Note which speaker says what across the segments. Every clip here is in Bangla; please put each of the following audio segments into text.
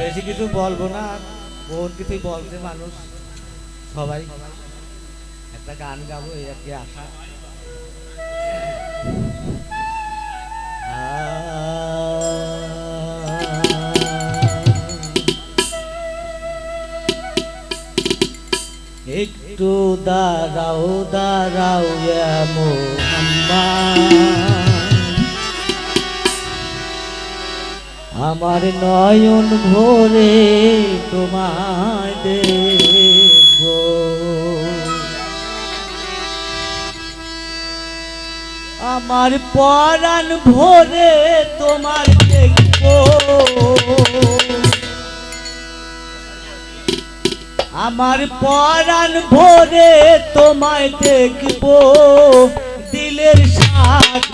Speaker 1: বেশি কিছু বলব না, বহুত কিছু বলছে মানুষ, সবাই। একটা গান গাবো, এই আর কি আশা। একটু দাঁড়াও দাঁড়াও ইয়া আমার নয়ন ভোরে তোমায় দেখব। আমার পরাণ ভোরে তোমার দেখব। আমার পরাণ ভোরে তোমায় দেখব। দিলের সাথ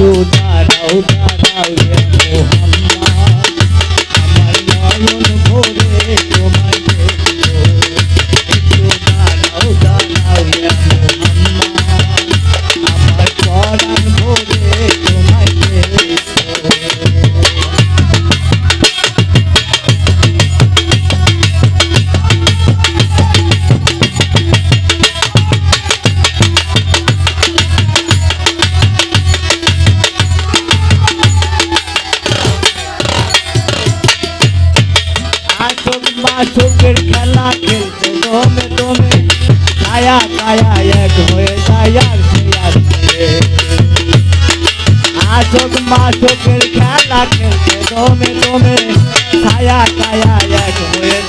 Speaker 1: একটু আশোক মাসুকের খেলা খেলতে দমে দমে কায়া কায়া এক হয়ে যায় আর সে আর সে। আশোক মাসুকের খেলা খেলতে দমে দমে ছায়া কায়া এক হয়ে যায় আর সে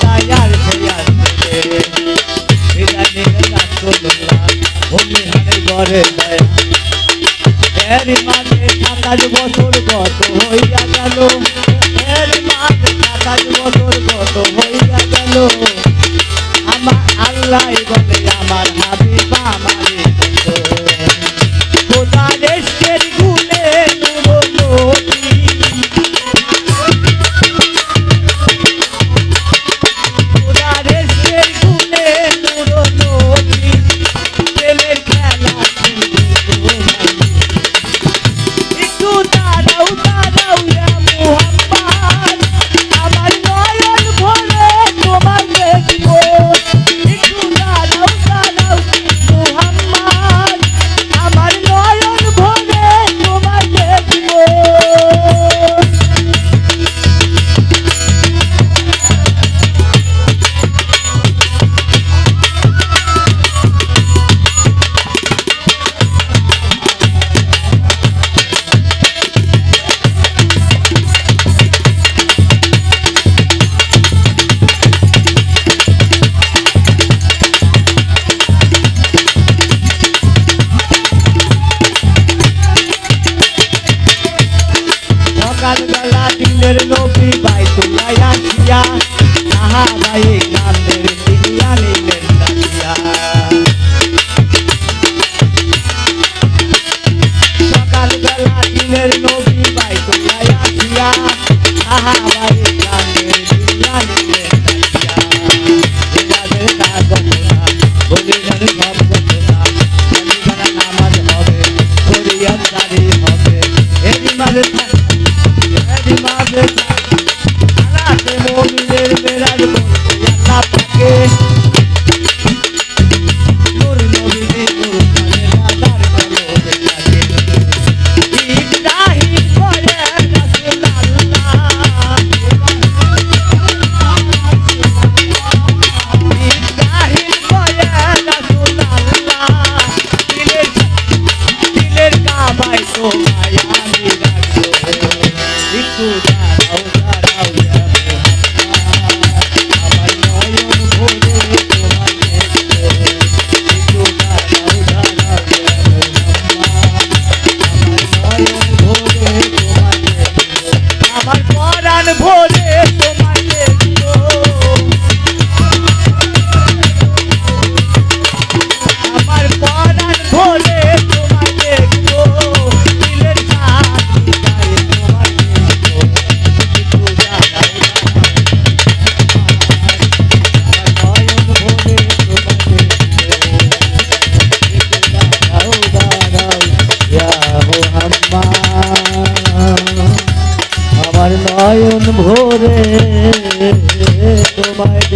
Speaker 1: up. fight.